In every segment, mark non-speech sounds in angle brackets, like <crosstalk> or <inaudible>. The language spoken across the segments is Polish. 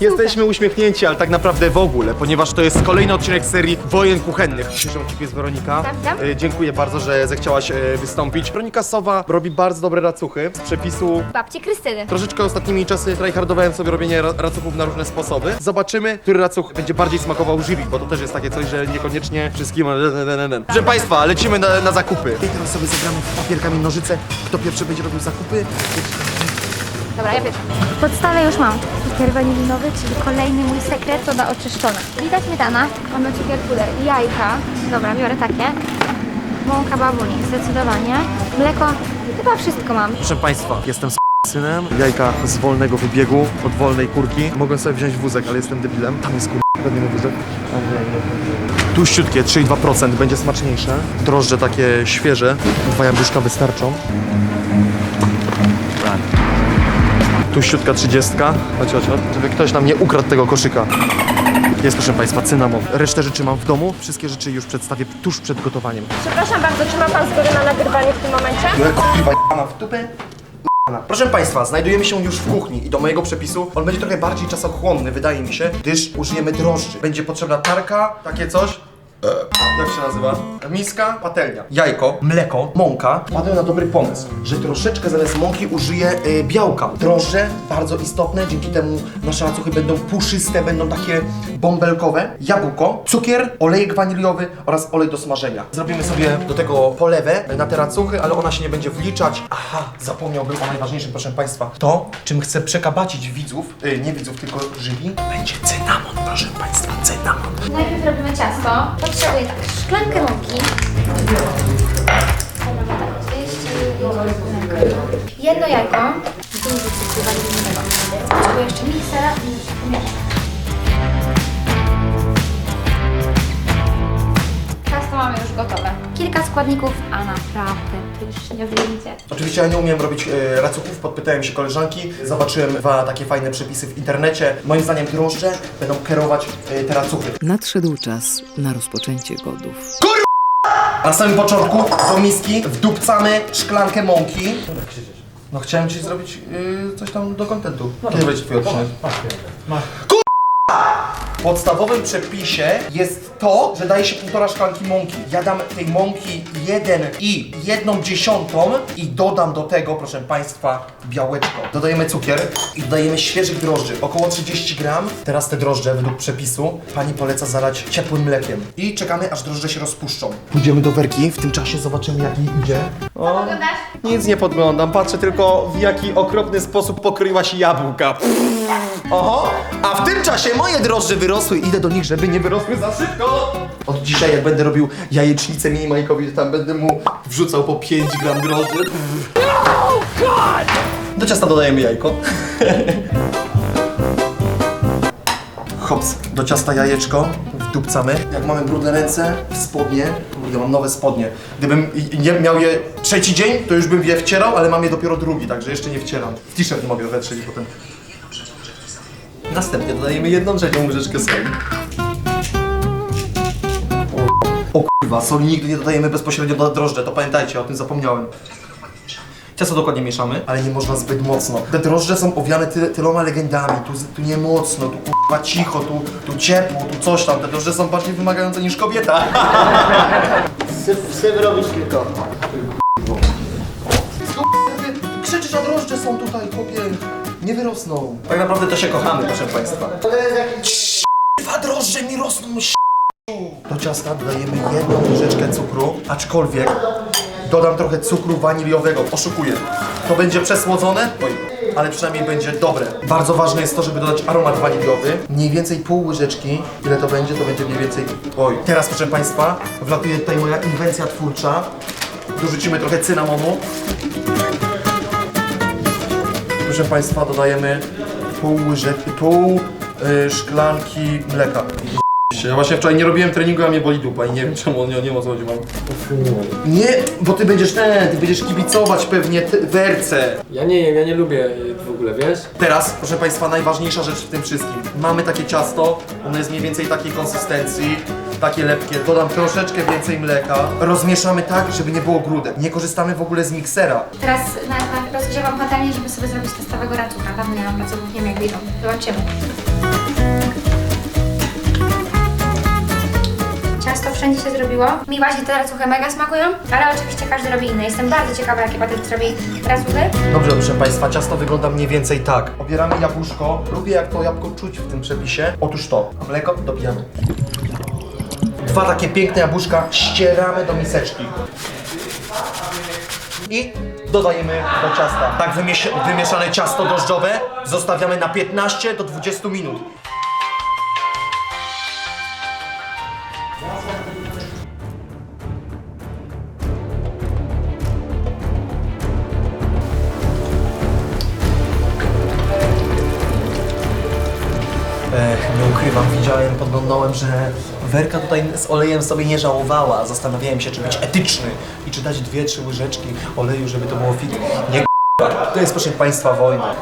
Jesteśmy uśmiechnięci, ale tak naprawdę w ogóle, ponieważ to jest kolejny odcinek serii Wojen Kuchennych. Dzisiejszą ekipie jest Weronika. Witam. E, Dziękuję bardzo, że zechciałaś e, wystąpić. Weronika Sowa robi bardzo dobre racuchy z przepisu Babci Krystyny. Troszeczkę ostatnimi czasy tryhardowałem sobie robienie ra- racuchów na różne sposoby. Zobaczymy, który racuch będzie bardziej smakował Żywi, bo to też jest takie coś, że niekoniecznie wszystkim... Proszę Państwa, lecimy na, na zakupy. I teraz sobie zagramy w papierkami nożyce. Kto pierwszy będzie robił zakupy? Dobra, ja pierwsza. Podstawę już mam. Cukier wanilinowy, czyli kolejny mój sekret, soda oczyszczona. Lita śmietana, mamy cukier puder, jajka. Dobra, biorę takie. Mąka babuni, zdecydowanie. Mleko, chyba wszystko mam. Proszę Państwa, jestem z synem. Jajka z wolnego wybiegu, od wolnej kurki. Mogłem sobie wziąć wózek, ale jestem debilem. Tam jest kur... pewnie mój wózek. Tuściutkie, 3,2%, będzie smaczniejsze. Drożdże takie świeże. Dwa jabłuszka wystarczą. Tuściutka 30. Chodź, chodź, chodź. Żeby ktoś nam nie ukradł tego koszyka. Jest, proszę Państwa, cynamon. Resztę rzeczy mam w domu. Wszystkie rzeczy już przedstawię tuż przed gotowaniem. Przepraszam bardzo, czy ma pan zgodę na nagrywanie w tym momencie? No kurwa, jana w dupę. Proszę Państwa, znajdujemy się już w kuchni i do mojego przepisu on będzie trochę bardziej czasochłonny, wydaje mi się, gdyż użyjemy drożdży. Będzie potrzebna tarka, takie coś. E, Jak się nazywa? Miska, patelnia, jajko, mleko, mąka. Padłem na dobry pomysł, że troszeczkę zamiast mąki użyję e, białka. Drożdże, bardzo istotne, dzięki temu nasze racuchy będą puszyste, będą takie bąbelkowe. Jabłko, cukier, olejek waniliowy oraz olej do smażenia. Zrobimy sobie do tego polewę na te racuchy, ale ona się nie będzie wliczać. Aha, zapomniałbym o najważniejszym, proszę Państwa. To, czym chcę przekabacić widzów, e, nie widzów, tylko żywi, będzie cynamon, proszę Państwa, cynamon. Najpierw robimy ciasto. Potrzebuję tak, szklankę mąki. Dobra, 30 Jedno jajko. Dużo wanilowego. Potrzebuję jeszcze miksera i. Ciasto mamy już gotowe. Kilka składników, a naprawdę pysznie wyjdzie. Oczywiście ja nie umiem robić e, racuchów, podpytałem się koleżanki, zobaczyłem dwa takie fajne przepisy w internecie. Moim zdaniem drożdże będą kierować e, te racuchy. Nadszedł czas na rozpoczęcie godów. A na samym początku do miski wdupcamy szklankę mąki. No chciałem ci zrobić e, coś tam do kontentu. Kiedy będzie twój odcinek? Podstawowym przepisie jest to, że daje się półtora szklanki mąki. Ja dam tej mąki jeden i jedną dziesiątą i dodam do tego, proszę Państwa, białeczko. Dodajemy cukier i dodajemy świeżych drożdży, około 30 gram. Teraz te drożdże według przepisu pani poleca zalać ciepłym mlekiem. I czekamy, aż drożdże się rozpuszczą. Pójdziemy do werki, w tym czasie zobaczymy jak jej idzie. O, nic nie podglądam, patrzę tylko w jaki okropny sposób pokryła się jabłka. Oho, a w tym czasie moje drożdże wyrosły idę do nich, żeby nie wyrosły za szybko. Od dzisiaj jak będę robił jajecznicę mini Majkowi, tam będę mu wrzucał po 5 gram drożdży. Do ciasta dodajemy jajko. <laughs> Hops, do ciasta jajeczko, wdupcamy. Jak mamy brudne ręce, spodnie, kurde, mam nowe spodnie. Gdybym nie miał je trzeci dzień, to już bym je wcierał, ale mam je dopiero drugi, także jeszcze nie wcieram. W t-shirt mogę wetrzeć potem. Następnie dodajemy jedną trzecią łyżeczkę soli. O kurwa, soli nigdy nie dodajemy bezpośrednio do drożdże, to pamiętajcie, o tym zapomniałem. Ciasto dokładnie mieszamy, ale nie można zbyt mocno. Te drożdże są owiane ty, tyloma legendami. Tu, tu nie mocno, tu kurwa cicho, tu, tu ciepło, tu coś tam. Te drożdże są bardziej wymagające niż kobieta. Syp, syp robisz tylko. Krzyczysz, a drożdże są tutaj, chłopie. Nie wyrosną. Tak naprawdę to się kochamy, proszę Państwa. To jest jakiś Dwa drożdże mi rosną, Do ciasta dodajemy jedną łyżeczkę cukru, aczkolwiek dodam trochę cukru waniliowego. Oszukuję. To będzie przesłodzone, oj, ale przynajmniej będzie dobre. Bardzo ważne jest to, żeby dodać aromat waniliowy. Mniej więcej pół łyżeczki. Ile to będzie? To będzie mniej więcej... Oj. Teraz, proszę Państwa, wlatuje tutaj moja inwencja twórcza. Dorzucimy trochę cynamonu. Proszę Państwa, dodajemy pół łyżeczki, pół y, szklanki mleka. Ja właśnie wczoraj nie robiłem treningu, a mnie boli dupa i nie wiem czemu, nie, nie wiem o co chodzi mam. Nie, bo ty będziesz ten, ty będziesz kibicować pewnie ty, werce. Ja nie jem, ja nie lubię w ogóle, wiesz? Teraz, proszę Państwa, najważniejsza rzecz w tym wszystkim. Mamy takie ciasto, ono jest mniej więcej takiej konsystencji, takie lepkie. Dodam troszeczkę więcej mleka. Rozmieszamy tak, żeby nie było grudek. Nie korzystamy w ogóle z miksera. Teraz na, na rozgrzewam patelnię, żeby sobie zrobić testowego racucha. Dawno nie mam pracowników, nie wiem jak wyjdą. Zobaczymy. Ciasto wszędzie się zrobiło. Mi właśnie te racuchy mega smakują, ale oczywiście każdy robi inne. Jestem bardzo ciekawa, jakie Patryk zrobi racuchy. Dobrze, proszę Państwa, ciasto wygląda mniej więcej tak. Obieramy jabłuszko. Lubię jak to jabłko czuć w tym przepisie. Otóż to. A mleko dobijamy. Dwa takie piękne jabłuszka ścieramy do miseczki. I dodajemy do ciasta. Tak wymiesz- wymieszane ciasto drożdżowe zostawiamy na 15 do 20 minut. Ukrywam, widziałem, podglądałem, że Werka tutaj z olejem sobie nie żałowała. Zastanawiałem się, czy być etyczny i czy dać dwie, trzy łyżeczki oleju, żeby to było fit. Nie. To jest, proszę Państwa, wojna.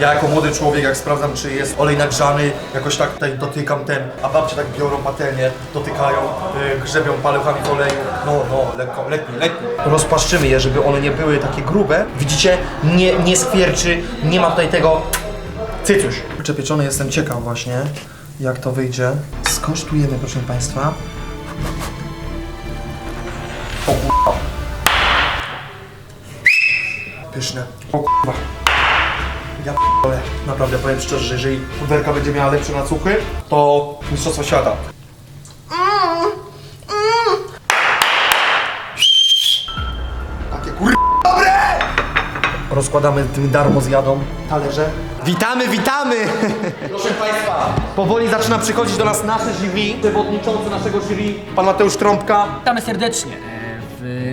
Ja jako młody człowiek, jak sprawdzam, czy jest olej nagrzany, jakoś tak tutaj dotykam ten, a babcie tak biorą patelnię, dotykają, yy, grzebią paluchami w oleju. No, no, lekko, letnie, letnie. Rozpłaszczymy je, żeby one nie były takie grube. Widzicie? Nie, nie skwierczy, nie ma tutaj tego cycuś. Przepieczony jestem ciekaw właśnie, jak to wyjdzie. Skosztujemy, proszę Państwa. O. Pyszne. O kurwa. Ja p***dolę. Naprawdę powiem szczerze, że jeżeli Werka będzie miała lepsze racuchy, to mistrzostwo świata. Takie kur... dobre! Rozkładamy tym darmo zjadą talerze. Witamy, witamy! Proszę Państwa, powoli zaczyna przychodzić do nas nasze jury, przewodniczący naszego jury, pan Mateusz Trąbka. Witamy serdecznie.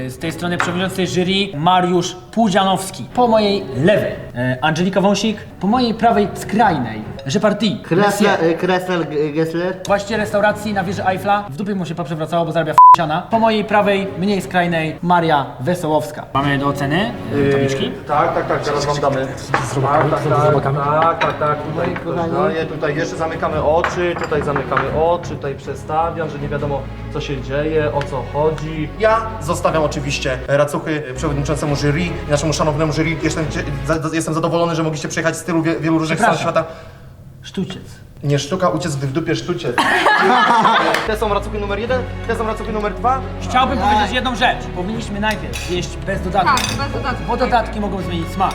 Z tej strony przewodniczący jury Mariusz Pudzianowski. Po mojej lewej e, Angelika Wąsik, po mojej prawej skrajnej Repartii. Kresler, y, Kresler G- Gessler. Właściciel restauracji na wieży Eiffla. W dupie mu się poprzewracało, bo zarabia f***siana. Po mojej prawej, mniej skrajnej Maria Wesołowska. Mamy do oceny e, tabliczki. Tak, tak, tak, zaraz wam damy. Tak, tak, tak, tak, tak, tak, tutaj ktoś daje, tutaj jeszcze zamykamy oczy, tutaj zamykamy oczy, tutaj przestawiam, że nie wiadomo co się dzieje, o co chodzi. Ja zostawiam oczywiście racuchy przewodniczącemu jury naszemu szanownemu jury. Jestem, jestem zadowolony, że mogliście przyjechać z tylu wie- wielu różnych stron świata. Sztuciec. Nie sztuka uciec, gdy w dupie sztuciec. <laughs> Te są racuchy numer jeden, te są racuchy numer dwa. Chciałbym powiedzieć jedną rzecz. Powinniśmy najpierw jeść bez dodatku. Tak, bez dodatku. Bo dodatki mogą zmienić smak.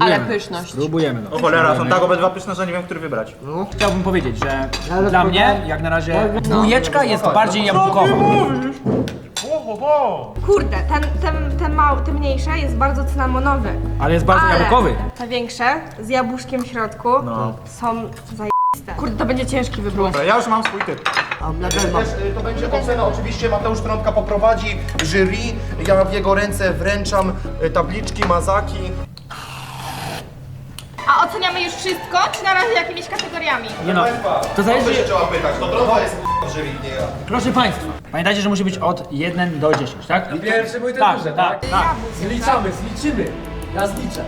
Ale pyszność. Spróbujemy. No. O cholera, są tak obydwa pyszne, że nie wiem, który wybrać. Chciałbym powiedzieć, że dla mnie, jak na razie, dwójeczka jest bardziej jabłkowa. Kurde, ten, ten, ten mały, ten mniejsze jest bardzo cynamonowy. Ale jest bardzo jabłkowy. te większe, z jabłuszkiem w środku, są zajebiste. Kurde, to będzie ciężki wybór. Dobra, ja już mam swój typ. Też, y, to będzie ocena, oczywiście Mateusz Trąbka poprowadzi jury. Ja w jego ręce wręczam y, tabliczki, mazaki. A oceniamy już wszystko, czy na razie jakimiś kategoriami? Nie no, to zależy... się trzeba pytać, to Trąbka jest jury, nie ja. Proszę Państwa, pamiętajcie, że musi być od 1 do 10, tak? Pierwszy mój ten Tak, duży, tak, tak. Zliczamy, zliczymy. Ja zliczę.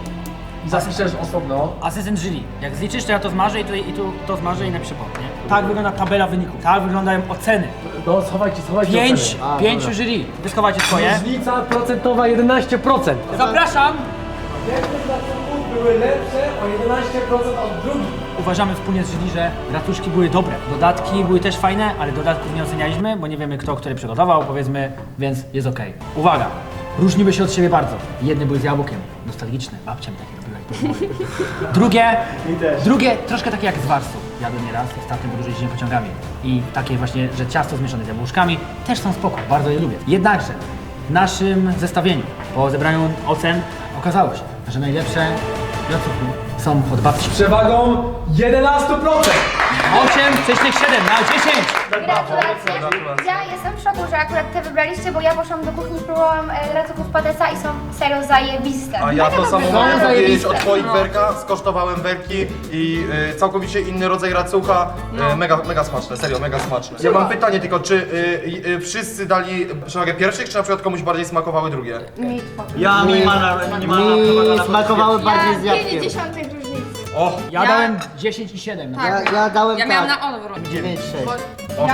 I zapiszesz osobno. Asystent jury. Jak zliczysz, to ja to zmarzę i, tutaj, i tu to zmarzę i napiszę pod, nie? Tak wygląda tabela wyników. Tak wyglądają oceny. No schowajcie, schowajcie. Pięć, oceny. pięciu jury. Wy schowajcie swoje. Różnica procentowa 11%. Zapraszam! Były lepsze o 11% od drugich. Uważamy wspólnie z jury, że ratuszki były dobre. Dodatki były też fajne, ale dodatków nie ocenialiśmy, bo nie wiemy kto, który przygotował, powiedzmy, więc jest okej. Uwaga! Różniły się od siebie bardzo. Jedne były z jabłkiem, nostalgiczne, babcia mi takie <laughs> robiła. i to było. Drugie, drugie troszkę takie jak z warsu. Jadłem nieraz, ostatnio jeździłem pociągami. I takie właśnie, że ciasto zmieszane z jabłuszkami też są spoko, bardzo je lubię. Jednakże w naszym zestawieniu, po zebraniu ocen, okazało się, że najlepsze racuchy są od babci. Przewagą 11%. 8,7 na 10! Gratulacje. Ja jestem w szoku, że akurat te wybraliście, bo ja poszłam do kuchni, spróbowałam e, racuchów Patesa i są serio zajebiste. A ja to samo mogę Są powiedzieć zajebiste. o twoich werkach, skosztowałem werki i y, całkowicie inny rodzaj racucha, y, mega, mega smaczne, serio, mega smaczne. Ja mam pytanie tylko, czy y, y, wszyscy dali przewagę pierwszych, czy na przykład komuś bardziej smakowały drugie? Mi smakowały bardziej z Ja jabłkiem. 50 różnicy. O, Ja dałem 10 i 7. No. Ja, ja dałem Ja miałam tak. na odwrót. 9-6.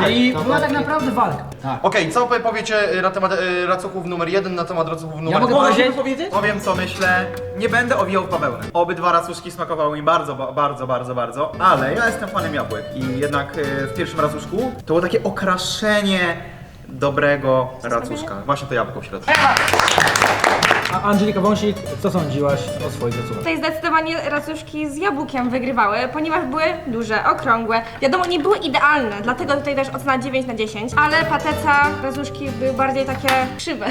Czyli to była tak. tak naprawdę walka. Tak. Okej, co powiecie y, na temat y, racuchów numer jeden, na temat racuchów numer Ja mogę dwa? powiedzieć? powiedzieć? Powiem co myślę, nie będę owijał w bawełnę. Obydwa racuszki smakowały mi bardzo, ba- bardzo, bardzo, bardzo, ale ja jestem fanem jabłek i jednak e, w pierwszym racuszku to było takie okraszenie dobrego racuszka. Właśnie to jabłko w środku. A Angelika Wąsik, co sądziłaś o swoich zacuchach? Tutaj zdecydowanie racuszki z jabłkiem wygrywały, ponieważ były duże, okrągłe. Wiadomo, nie były idealne, dlatego tutaj też ocena 9 na 10, ale pateca, racuszki były bardziej takie krzywe.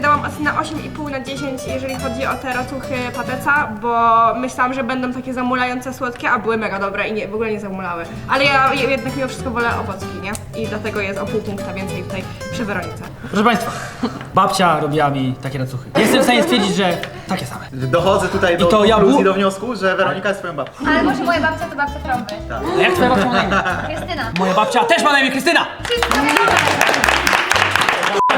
Dałam ocenę 8,5 na 10, jeżeli chodzi o te racuchy pateca, bo myślałam, że będą takie zamulające słodkie, a były mega dobre i nie, w ogóle nie zamulały. Ale ja jednak mimo wszystko wolę owocki, nie? I dlatego jest o pół punkta więcej tutaj przy Weronice. Proszę Państwa, babcia robiła mi takie racuchy. Jestem w stanie stwierdzić, że takie same. Dochodzę tutaj do I to konkluzji, jabłko? do wniosku, że Weronika jest swoją babcią. Ale może moja babcia to babcia trąby. A jak twoja babcia ma na imię? <laughs> Krystyna. Moja babcia też ma na imię Krystyna!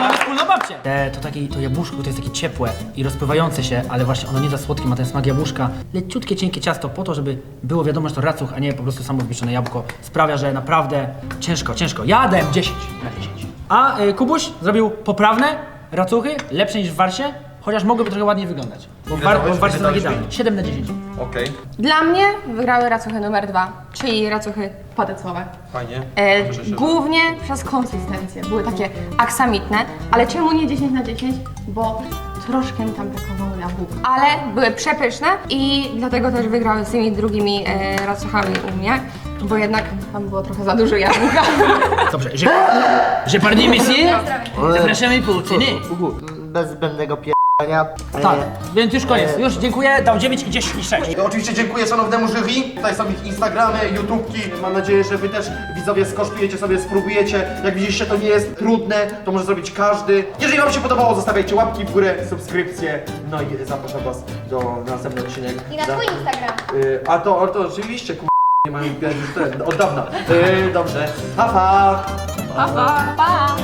Mamy wspólną babcię. Te, to takie, to jabłuszko to jest takie ciepłe i rozpływające się, ale właśnie ono nie za słodkie, ma ten smak jabłuszka. Leciutkie, cienkie ciasto po to, żeby było wiadomo, że to racuch, a nie po prostu samo wypieczone jabłko. Sprawia, że naprawdę ciężko, ciężko. Ja dałem 10 na 10. A y, Kubuś zrobił poprawne racuchy, lepsze niż w warsie, chociaż mogłyby trochę ładniej wyglądać. Bo w, war, bo w warsie są takie dałeś idealne. 7 na 10. Okej, Dla mnie wygrały racuchy numer dwa, czyli racuchy patecowe. fajnie. E, Cieszę się, że- głównie przez konsystencję. Były takie aksamitne, ale czemu nie 10 na 10? Bo troszkę mi tam brakowało jabłka. Ale były przepyszne i dlatego też wygrały z tymi drugimi e, racuchami u mnie, bo jednak tam było trochę za dużo jabłka. <laughs> Dobrze, że, że parnie monsieur, zapraszamy po oceny. Bez zbędnego pierdania. Tak, więc już koniec. Już dziękuję, dał 9 i 10 i 6. I Oczywiście dziękuję szanownemu jury. Tutaj są ich Instagramy, YouTubki. Mam nadzieję, że wy też widzowie skosztujecie sobie, spróbujecie. Jak widzieliście, to nie jest trudne, to może zrobić każdy. Jeżeli wam się podobało, zostawiajcie łapki w górę, subskrypcje. No i zapraszam was do następnego odcinek. I na twój Instagram. Y, a to, a to oczywiście, ku... nie mają ten, od dawna. Y, dobrze. Pa, pa. Pa, pa, pa.